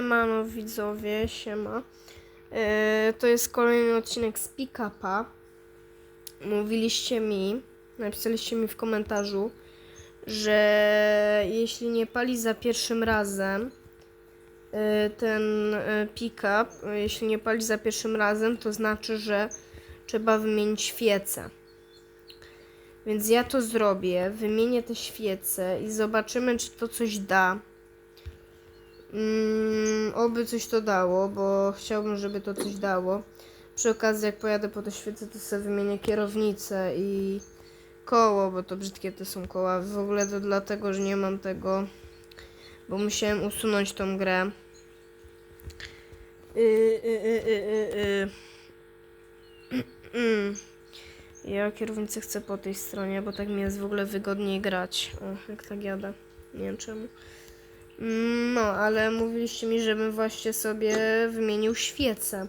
Siemano widzowie, siema. E, to jest kolejny odcinek z Pick-Upa. Mówiliście mi, napisaliście mi w komentarzu, że jeśli nie pali za pierwszym razem e, ten e, pick-up, jeśli nie pali za pierwszym razem, to znaczy, że trzeba wymienić świecę. Więc ja to zrobię, wymienię te świece i zobaczymy, czy to coś da. Mm, oby coś to dało, bo chciałbym, żeby to coś dało. Przy okazji, jak pojadę po te świece, to sobie wymienię kierownicę i koło, bo to brzydkie te są koła. W ogóle to dlatego, że nie mam tego, bo musiałem usunąć tą grę. Y, y, y. Mm. Ja kierownicę chcę po tej stronie, bo tak mi jest w ogóle wygodniej grać. O, jak tak jadę. Nie wiem czemu. Mm, No, ale mówiliście mi, żebym właśnie sobie wymienił świece.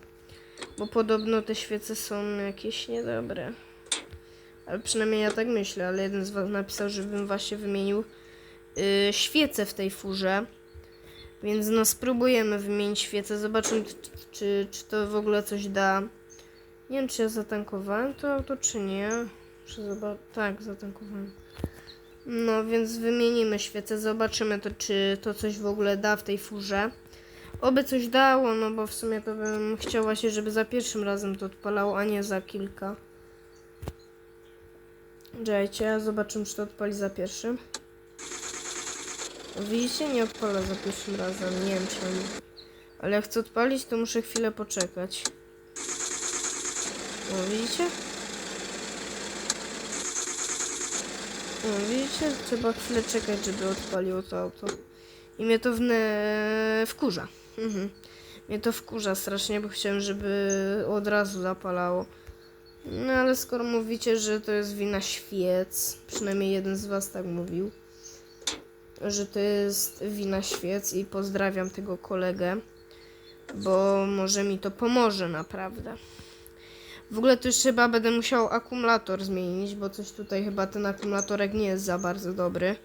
Bo podobno te świece są jakieś niedobre. Ale przynajmniej ja tak myślę, ale jeden z was napisał, żebym właśnie wymienił yy, świece w tej furze. Więc no spróbujemy wymienić świece, zobaczymy czy, czy, czy to w ogóle coś da. Nie wiem czy ja zatankowałem to auto czy nie. Muszę zobaczyć. Tak, zatankowałem. No więc wymienimy świecę, zobaczymy to, czy to coś w ogóle da w tej furze. Oby coś dało, no bo w sumie to bym chciał właśnie, żeby za pierwszym razem to odpalało, a nie za kilka. Czekajcie, zobaczymy, czy to odpali za pierwszym. Widzicie, nie odpala za pierwszym razem, nie wiem czemu. Ale jak chcę odpalić, to muszę chwilę poczekać. O, widzicie? O, widzicie? Trzeba chwilę czekać, żeby odpaliło to auto. I mnie to wne... wkurza. Mhm. Mnie to wkurza strasznie, bo chciałem, żeby od razu zapalało. No ale skoro mówicie, że to jest wina świec, przynajmniej jeden z was tak mówił, że to jest wina świec i pozdrawiam tego kolegę, bo może mi to pomoże naprawdę. W ogóle to już chyba będę musiał akumulator zmienić, bo coś tutaj chyba ten akumulatorek nie jest za bardzo dobry.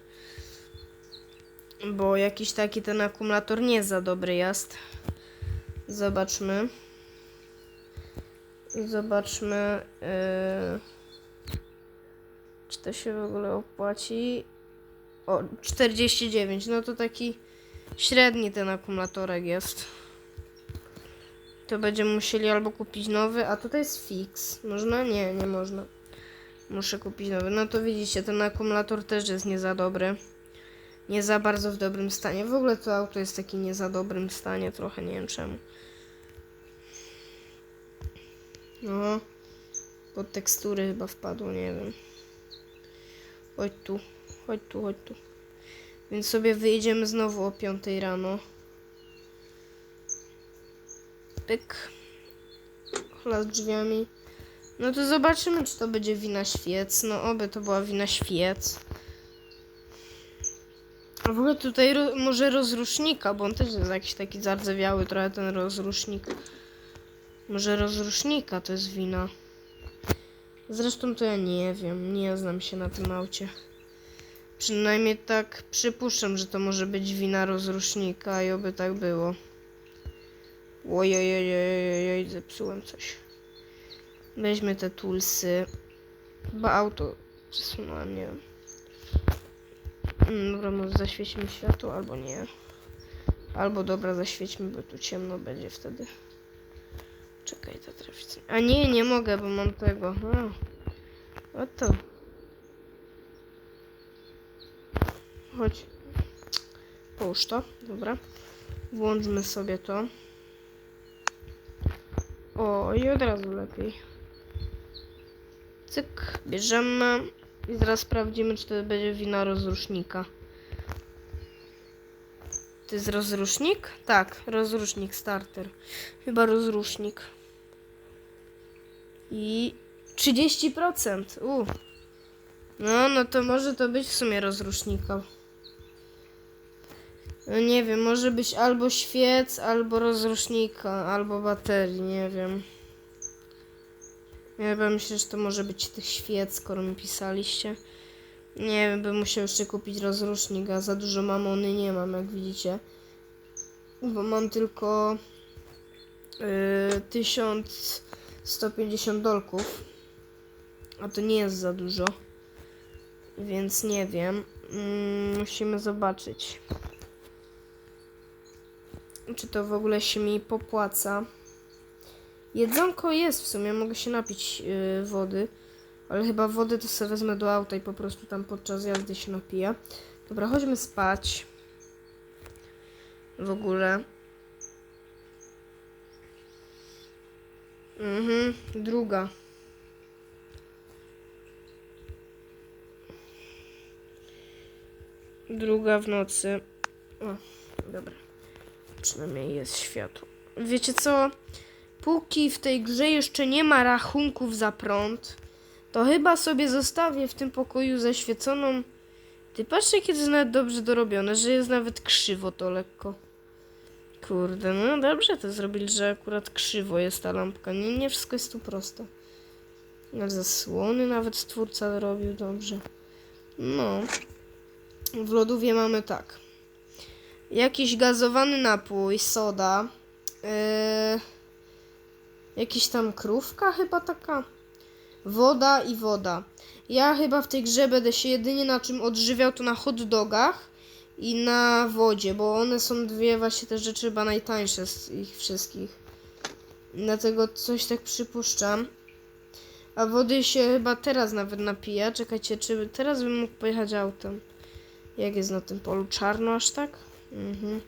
Bo jakiś taki ten akumulator nie za dobry jest. Zobaczmy. Zobaczmy, yy, czy to się w ogóle opłaci. O, 49. No to taki średni ten akumulatorek jest. To będziemy musieli albo kupić nowy, a tutaj jest fix. Można? Nie, nie można. Muszę kupić nowy. No to widzicie, ten akumulator też jest nie za dobry. Nie za bardzo w dobrym stanie. W ogóle to auto jest taki nie za dobrym stanie, trochę nie wiem czemu. No, pod tekstury chyba wpadło, nie wiem. Chodź tu, chodź tu, chodź tu. Więc sobie wyjedziemy znowu o 5 rano. Pyk. Z drzwiami. No to zobaczymy, czy to będzie wina świec. No oby to była wina świec. A w ogóle tutaj ro może rozrusznika, bo on też jest jakiś taki zardzewiały trochę ten rozrusznik. Może rozrusznika to jest wina. Zresztą to ja nie wiem, nie znam się na tym aucie. Przynajmniej tak przypuszczam, że to może być wina rozrusznika i oby tak było. Ojojojojoj, zepsułem coś. Weźmy te toolsy. Chyba auto przesunąłem, nie wiem. Mm, Dobra, może zaświećmy światło, albo nie. Albo dobra, zaświećmy, bo tu ciemno będzie wtedy. Czekaj, to trafić. A nie, nie mogę, bo mam tego. A. Oto. Chodź. Połóż to, dobra. Włączmy sobie to. O, i od razu lepiej. Cyk, bierzemy. I zaraz sprawdzimy, czy to będzie wina rozrusznika. To jest rozrusznik? Tak, rozrusznik starter. Chyba rozrusznik. I 30%. U. No, no to może to być w sumie rozrusznika. Nie wiem, może być albo świec, albo rozrusznika, albo baterii, nie wiem. Ja chyba myślę, że to może być tych świec, skoro mi pisaliście. Nie wiem, bym musiał jeszcze kupić rozrusznik, a za dużo mamony nie mam, jak widzicie. bo mam tylko y, 1150 dolków, a to nie jest za dużo, więc nie wiem. Mm, musimy zobaczyć, czy to w ogóle się mi popłaca. Jedzonko jest w sumie, mogę się napić y, wody, ale chyba wodę to sobie wezmę do auta i po prostu tam podczas jazdy się napiję. Dobra, chodźmy spać. W ogóle. Mhm, druga. Druga w nocy. O, dobra. Przynajmniej jest światło. Wiecie co? Póki w tej grze jeszcze nie ma rachunków za prąd, to chyba sobie zostawię w tym pokoju zaświeconą. Ty patrz, jakie to jest nawet dobrze dorobione, że jest nawet krzywo to lekko. Kurde, no dobrze to zrobili, że akurat krzywo jest ta lampka. Nie, nie wszystko jest tu proste. Na zasłony nawet stwórca robił dobrze. No. W lodówie mamy tak. Jakiś gazowany napój, soda. Yy, jakiś tam krówka chyba taka. Woda i woda. Ja chyba w tej grze będę się jedynie na czym odżywiał to na hot dogach i na wodzie, bo one są dwie właśnie te rzeczy chyba najtańsze z ich wszystkich. Dlatego coś tak przypuszczam. A wody się chyba teraz nawet napija. Czekajcie, czy teraz bym mógł pojechać autem? Jak jest na tym polu? Czarno aż tak? Mhm.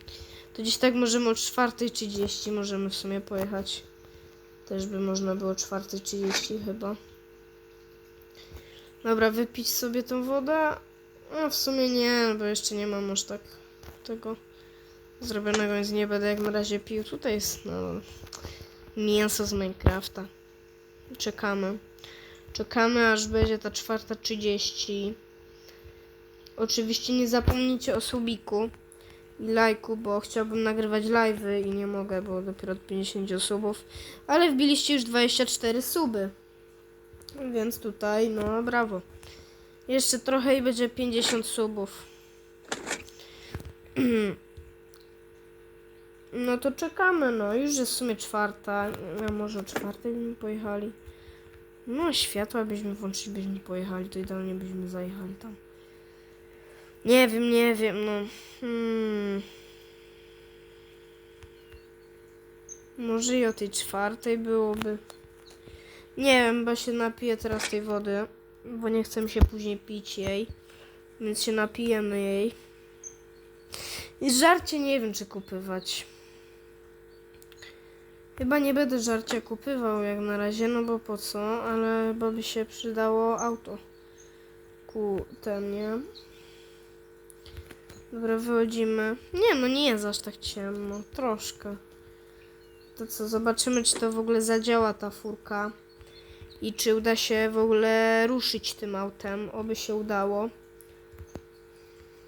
To gdzieś tak możemy o 4.30 możemy w sumie pojechać. Też by można było 4.30 chyba. Dobra, wypić sobie tą wodę. A w sumie nie, bo jeszcze nie mam aż tak tego zrobionego, więc nie będę jak na razie pił. Tutaj jest no, mięso z Minecrafta. Czekamy. Czekamy aż będzie ta 4.30. Oczywiście nie zapomnijcie o subiku i lajku, bo chciałbym nagrywać live'y i nie mogę, bo dopiero od 50 subów. Ale wbiliście już 24 suby. Więc tutaj, no brawo. Jeszcze trochę i będzie 50 subów. No to czekamy, no. Już jest w sumie czwarta. A może o czwartej byśmy pojechali? No, światła byśmy włączyli, byśmy pojechali, to idealnie byśmy zajechali tam. Nie wiem, nie wiem, no. Hmm. Może i o tej czwartej byłoby. Nie wiem, bo się napiję teraz tej wody, bo nie chcę się później pić jej, więc się napijemy jej. I żarcie nie wiem, czy kupywać. Chyba nie będę żarcia kupywał jak na razie, no bo po co, ale chyba by się przydało auto. Ku nie? Dobra, wychodzimy. Nie, no nie jest aż tak ciemno, troszkę. To co, zobaczymy, czy to w ogóle zadziała ta furka. I czy uda się w ogóle ruszyć tym autem. Oby się udało.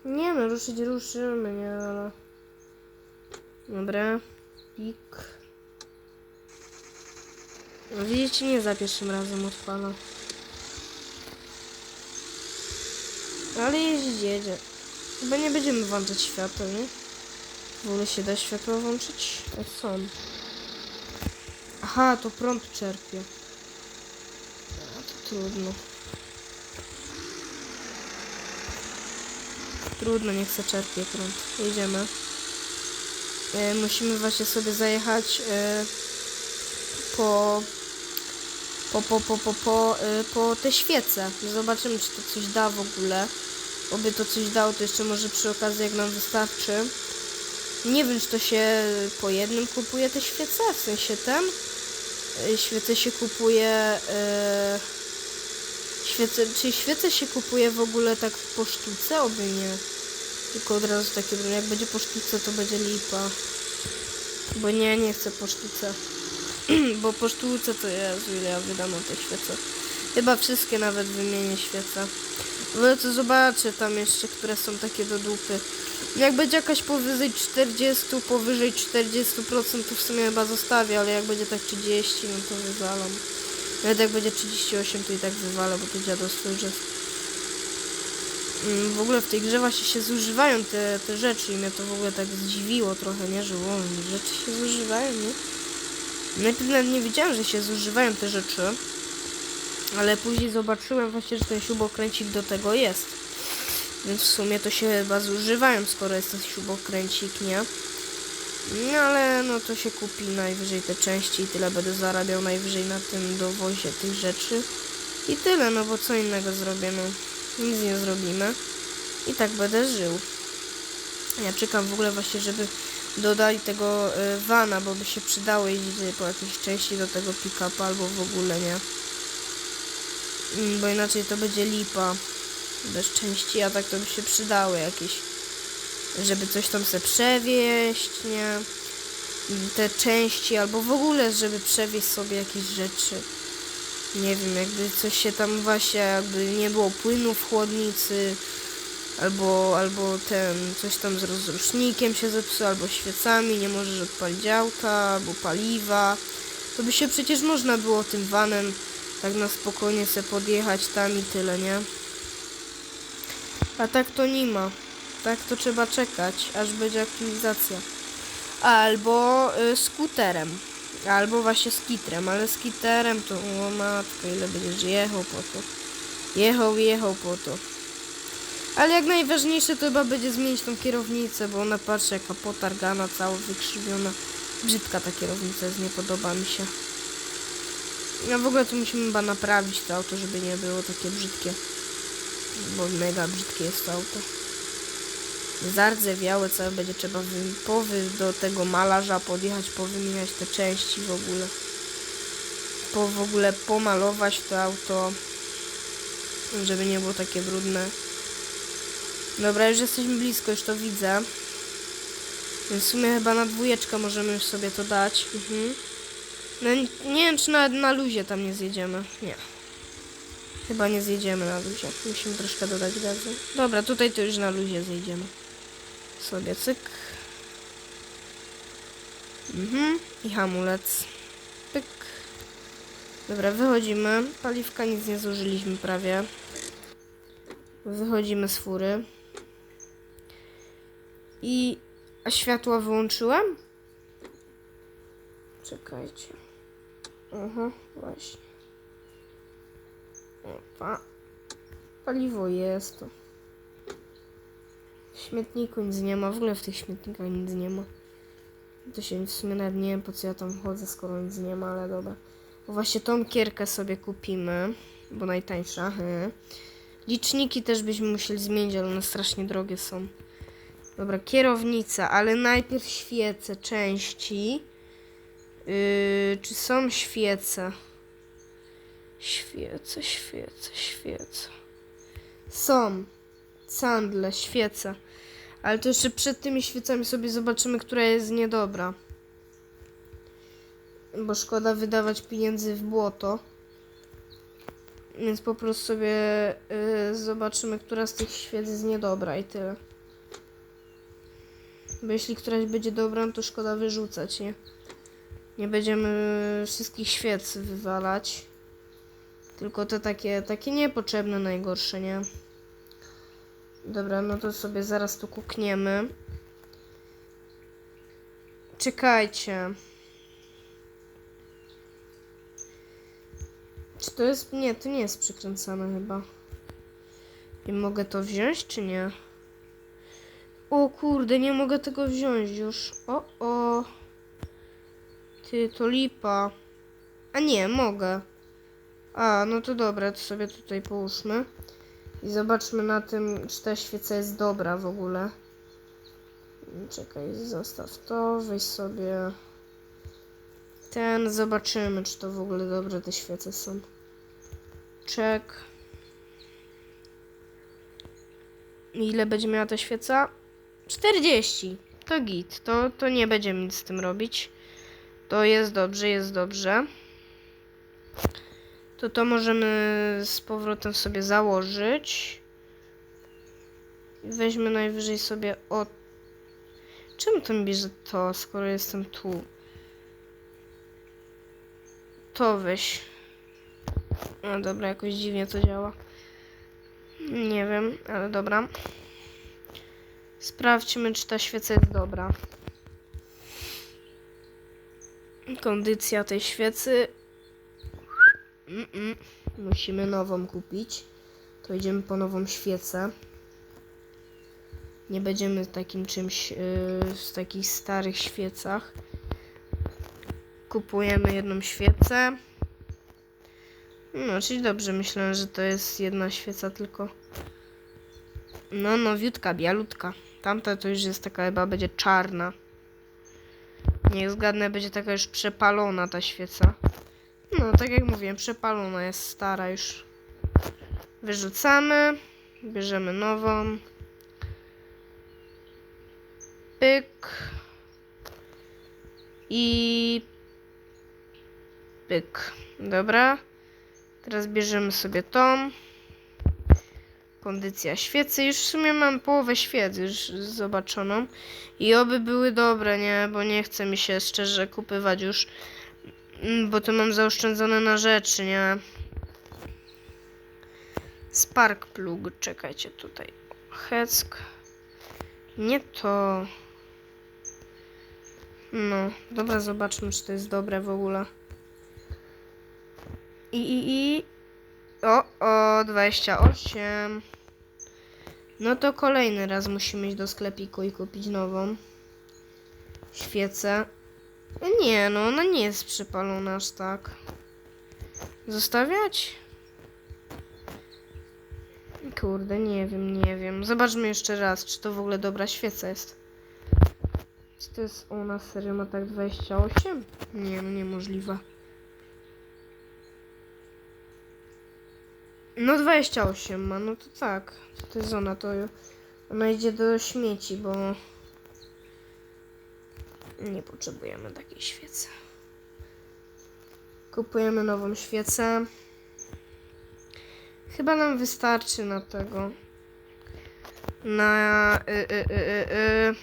Nie no, ruszyć ruszymy, nie, ale... Dobra. Pik. No widzicie, nie za pierwszym razem odpala. Ale jeździ, jedzie. Chyba nie będziemy włączać światła, nie? W ogóle się da światło włączyć? A są. Aha, to prąd czerpie. A to trudno. Trudno, nie chcę czerpie prąd. Jedziemy. E, musimy właśnie sobie zajechać e, po, po, po, po, po, po, e, po te świece. Zobaczymy, czy to coś da w ogóle. Oby to coś dało, to jeszcze może przy okazji, jak nam wystarczy. Nie wiem, czy to się po jednym kupuje te świece, w sensie ten. E, Świece się kupuje. E, świece, czy świece się kupuje w ogóle tak po sztuce? Oby nie. Tylko od razu takie, broń. jak będzie po sztuce, to będzie lipa. Bo nie, nie chcę po sztuce. Bo po sztuce to Jezu, ile ja wydam na te świece. Chyba wszystkie nawet wymienię świece. No to zobaczę tam jeszcze, które są takie do dupy. Jak będzie jakaś powyżej 40, powyżej 40% to w sumie chyba zostawię, ale jak będzie tak 30, no to wywalam. Nawet jak będzie 38, to i tak wywalę, bo to dziadostwo już jest. mm, w ogóle w tej grze właśnie się zużywają te, te rzeczy i mnie to w ogóle tak zdziwiło trochę, nie? Że o, rzeczy się zużywają, nie? Najpierw nawet nie wiedziałem, że się zużywają te rzeczy, ale później zobaczyłem właśnie, że ten śrubokręcik do tego jest. Więc w sumie to się chyba zużywają, skoro jest ten śrubokręcik, nie? No ale no to się kupi najwyżej te części i tyle będę zarabiał najwyżej na tym dowozie tych rzeczy. I tyle, no bo co innego zrobię, no. Nic nie zrobimy. I tak będę żył. Ja czekam w ogóle właśnie, żeby dodali tego vana, bo by się przydało jeździć po jakiejś części do tego pick-upa albo w ogóle nie. Mm, Bo inaczej to będzie lipa bez części, a tak to by się przydały jakieś, żeby coś tam se przewieźć, nie? Mm, Te części, albo w ogóle, żeby przewieźć sobie jakieś rzeczy. Nie wiem, jakby coś się tam właśnie, jakby nie było płynu w chłodnicy, albo, albo ten, coś tam z rozrusznikiem się zepsuło, albo świecami, nie możesz odpalić auta, albo paliwa. To by się przecież można było tym vanem tak na spokojnie se podjechać tam i tyle, nie? A tak to nie ma. Tak to trzeba czekać, aż będzie aktualizacja. Albo y, skuterem. Albo właśnie skitrem, ale skiterem to o matko, ile będziesz jechał po to. Jechał, jechał po to. Ale jak najważniejsze to chyba będzie zmienić tą kierownicę, bo ona patrzy jaka potargana, cała wykrzywiona. Brzydka ta kierownica jest, nie podoba mi się. A w ogóle to musimy chyba naprawić to auto, żeby nie było takie brzydkie. Bo mega brzydkie jest to auto. Zardzewiałe całe będzie trzeba wy, powy do tego malarza podjechać, powymieniać te części w ogóle. Po w ogóle pomalować to auto, żeby nie było takie brudne. Dobra, już jesteśmy blisko, już to widzę. Więc w sumie chyba na dwójeczkę możemy już sobie to dać. Mhm. No, nie- wiem, czy nawet na luzie tam nie zjedziemy. Nie. Chyba nie zjedziemy na luzie. Musimy troszkę dodać gazu. Dobra, tutaj to już na luzie zjedziemy. Sobie cyk. Mhm. I hamulec. Pyk. Dobra, wychodzimy. Paliwka nic nie zużyliśmy prawie. Wychodzimy z fury. I... A światła wyłączyłem? Czekajcie. Aha, właśnie. Opa. Paliwo jest. W śmietniku nic nie ma. W ogóle w tych śmietnikach nic nie ma. To się w sumie nawet nie wiem po co ja tam chodzę, skoro nic nie ma, ale dobra. Bo właśnie tą kierkę sobie kupimy, bo najtańsza. Liczniki też byśmy musieli zmienić, ale one strasznie drogie są. Dobra, kierownica, ale najpierw świece części. Yy, czy są świece? Świece, świece, świece. Są. Sandle, świece. Ale to jeszcze przed tymi świecami sobie zobaczymy, która jest niedobra. Bo szkoda wydawać pieniędzy w błoto. Więc po prostu sobie y, zobaczymy, która z tych świec jest niedobra i tyle. Bo jeśli któraś będzie dobra, to szkoda wyrzucać, nie? Nie będziemy wszystkich świec wywalać. Tylko te takie, takie niepotrzebne najgorsze, nie? Dobra, no to sobie zaraz tu kukniemy. Czekajcie. Czy to jest... Nie, to nie jest przykręcane chyba. I mogę to wziąć, czy nie? O kurde, nie mogę tego wziąć już. O, o. To lipa. A nie, mogę. A, no to dobra, to sobie tutaj połóżmy. I zobaczmy na tym, czy ta świeca jest dobra w ogóle. Czekaj, zostaw to, weź sobie ten, zobaczymy, czy to w ogóle dobre te świece są. Czek. Ile będzie miała ta świeca? 40. To git. To, to nie będziemy nic z tym robić. To jest dobrze, jest dobrze. To to możemy z powrotem sobie założyć. Weźmy najwyżej sobie o... Czemu to mi bierze to, skoro jestem tu? To weź. No dobra, jakoś dziwnie to działa. Nie wiem, ale dobra. Sprawdźmy, czy ta świeca jest dobra. Kondycja tej świecy. Mm-mm. Musimy nową kupić. To idziemy po nową świecę. Nie będziemy takim czymś yy, z takich starych świecach. Kupujemy jedną świecę. No, czyli dobrze, myślę, że to jest jedna świeca tylko. No, nowiutka, bialutka. Tamta to już jest taka chyba będzie czarna. Niech zgadnę, będzie taka już przepalona ta świeca. No, tak jak mówiłem, przepalona jest stara już. Wyrzucamy. Bierzemy nową. Pyk. I pyk. Dobra. Teraz bierzemy sobie tą. Kondycja świecy. Już w sumie mam połowę świec już zobaczoną. I oby były dobre, nie? Bo nie chce mi się szczerze kupywać już. mm, Bo to mam zaoszczędzone na rzeczy, nie? Spark plug. Czekajcie tutaj. Heck. Nie to. No, dobra, zobaczmy, czy to jest dobre w ogóle. I, i, i. O, o, 28. No to kolejny raz musimy iść do sklepiku i kupić nową świecę. Nie, no ona nie jest przypalona aż tak. Zostawiać? Kurde, nie wiem, nie wiem. Zobaczmy jeszcze raz, czy to w ogóle dobra świeca jest. Czy to jest ona serio ma tak 28? Nie, no niemożliwe. No 28 ma, no to tak. To jest ona, to ona idzie do śmieci, bo nie potrzebujemy takiej świecy. Kupujemy nową świecę. Chyba nam wystarczy na tego. Na. Y, y, y, y, y.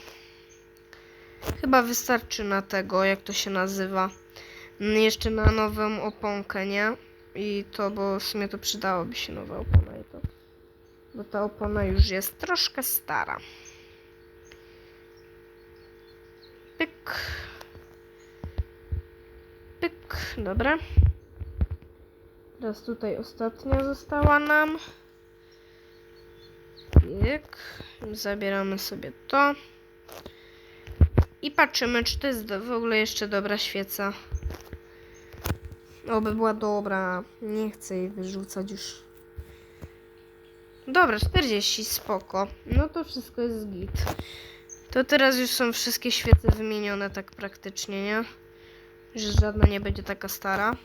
Chyba wystarczy na tego, jak to się nazywa. Jeszcze na nową oponkę, nie? I to, bo w sumie to przydałoby się nowa opona i to. Bo ta opona już jest troszkę stara. Pyk. Pyk, dobra. Teraz tutaj ostatnia została nam. Pyk. Zabieramy sobie to. I patrzymy, czy to jest w ogóle jeszcze dobra świeca. Oby była dobra. Nie chcę jej wyrzucać już. Dobra, 40, spoko. No to wszystko jest git. To teraz już są wszystkie świece wymienione tak praktycznie, nie? Że żadna nie będzie taka stara.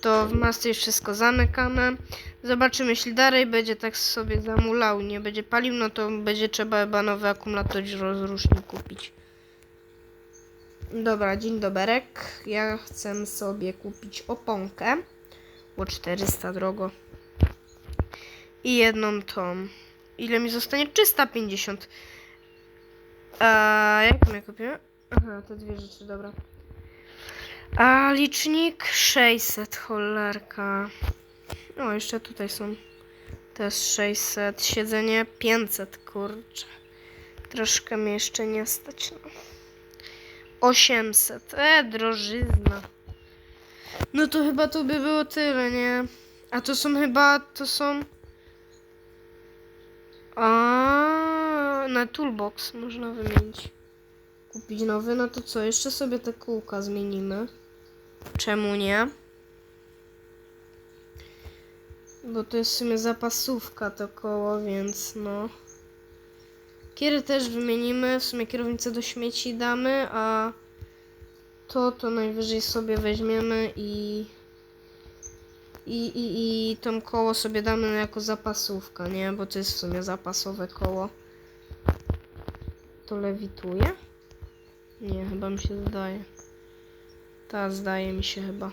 To w masce już wszystko zamykamy. Zobaczymy, jeśli dalej będzie tak sobie zamulał i nie będzie palił, no to będzie trzeba chyba nowy akumulator rozrusznik kupić. Dobra, dzień doberek. Ja chcę sobie kupić oponkę. Bo 400 drogo. I jedną tą. Ile mi zostanie? 350. A jak my kupię? Aha, te dwie rzeczy, dobra. A licznik 600, cholerka. O, jeszcze tutaj są też 600. Siedzenie 500, kurczę. Troszkę mnie jeszcze nie stać. No. 800. E, drożyzna. No to chyba to by było tyle, nie? A to są chyba, to są... A na toolbox można wymienić. Kupić nowy, no to co? Jeszcze sobie te kółka zmienimy. Czemu nie? Bo to jest w sumie zapasówka to koło, więc no. Kiery też wymienimy, w sumie kierownicę do śmieci damy, a to to najwyżej sobie weźmiemy i i, i, i koło sobie damy jako zapasówka, nie? Bo to jest w sumie zapasowe koło. To lewituje? Nie, chyba mi się zdaje. Ta zdaje mi się chyba.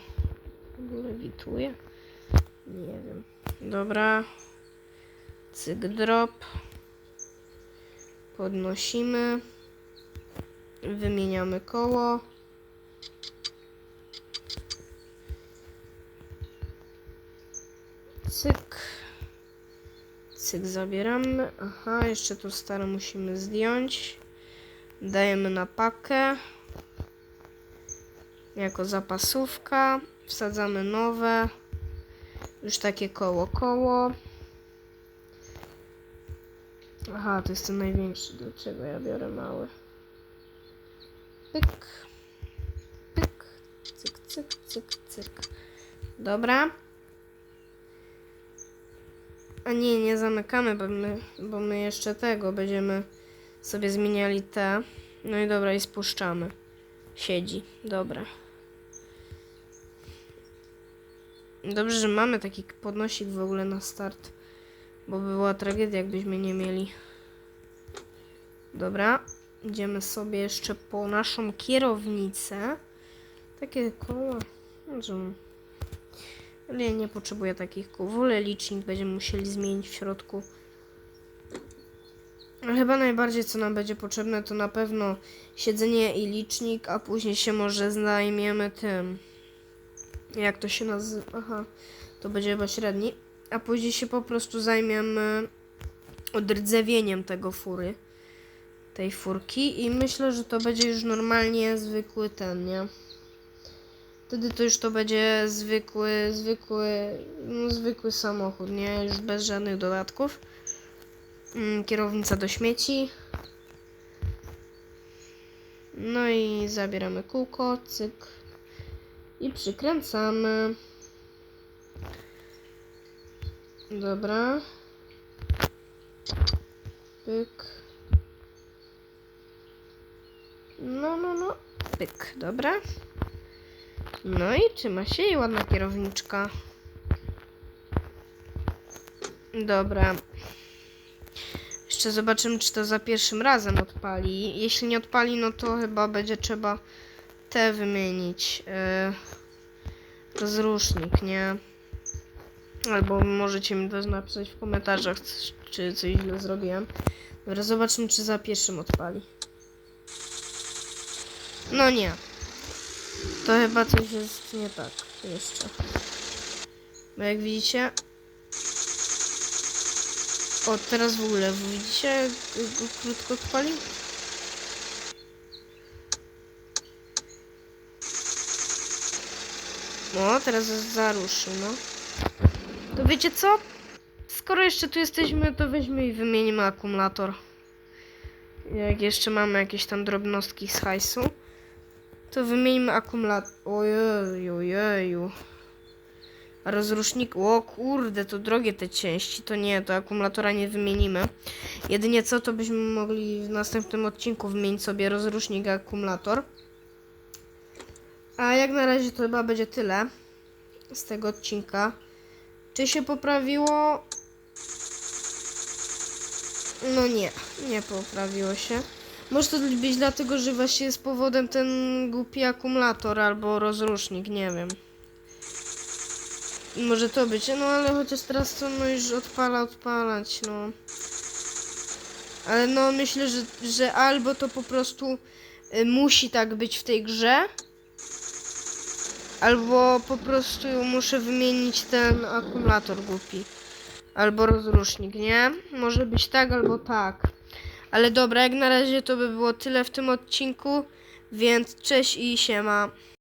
Lewituje? Nie wiem. Dobra. Cyk drop. Podnosimy. Wymieniamy koło. Cyk. cyk zabieramy. Aha, jeszcze tu stare musimy zdjąć. Dajemy na pakę. Jako zapasówka. Wsadzamy nowe. Już takie koło koło. Aha, to jest ten największy. Dlaczego ja biorę mały? Pyk. Pyk. Cyk, cyk, cyk, cyk. Dobra. A nie, nie zamykamy, bo my, bo my jeszcze tego będziemy sobie zmieniali te. No i dobra, i spuszczamy. Siedzi. Dobra. Dobrze, że mamy taki podnosik w ogóle na start. Bo by była tragedia, jakbyśmy nie mieli. Dobra. Idziemy sobie jeszcze po naszą kierownicę. Takie koła. Może... Ale ja nie potrzebuję takich kół. Wolę licznik będziemy musieli zmienić w środku. Chyba najbardziej co nam będzie potrzebne to na pewno siedzenie i licznik, a później się może zajmiemy tym. Jak to się nazywa? Aha, to będzie chyba średni. A później się po prostu zajmiemy odrdzewieniem tego fury. Tej furki i myślę, że to będzie już normalnie zwykły ten, nie? Wtedy to już to będzie zwykły, zwykły, no zwykły samochód, nie? Już bez żadnych dodatków. Mm, kierownica do śmieci. No i zabieramy kółko, cyk. I przykręcamy. Dobra. Pyk. No, no, no. Pyk, dobra. No i trzyma się i ładna kierowniczka. Dobra. Jeszcze zobaczymy, czy to za pierwszym razem odpali. Jeśli nie odpali, no to chyba będzie trzeba te wymienić. Yy, rozrusznik, nie? Albo możecie mi też napisać w komentarzach, czy coś źle zrobiłem. Dobra, zobaczymy, czy za pierwszym odpali. No nie. To chyba coś jest nie tak jeszcze. Bo jak widzicie... O, teraz w ogóle, widzicie, krótko chwali? No, teraz zaruszy, no. To wiecie co? Skoro jeszcze tu jesteśmy, to weźmy i wymienimy akumulator. Jak jeszcze mamy jakieś tam drobnostki z hajsu. To wymienimy akumulator. Ojeju, ojeju. A rozrusznik. O kurde, to drogie te części. To nie, to akumulatora nie wymienimy. Jedynie co, to byśmy mogli w następnym odcinku wymienić sobie rozrusznik i akumulator. A jak na razie to chyba będzie tyle z tego odcinka. Czy się poprawiło? No nie, nie poprawiło się. Może to być dlatego, że właśnie jest powodem ten głupi akumulator albo rozrusznik, nie wiem. Może to być, no ale chociaż teraz to no już odpala, odpalać, no. Ale no myślę, że, że albo to po prostu y, musi tak być w tej grze, albo po prostu muszę wymienić ten akumulator głupi. Albo rozrusznik, nie? Może być tak albo tak. Ale dobra, jak na razie to by było tyle w tym odcinku, więc cześć i siema.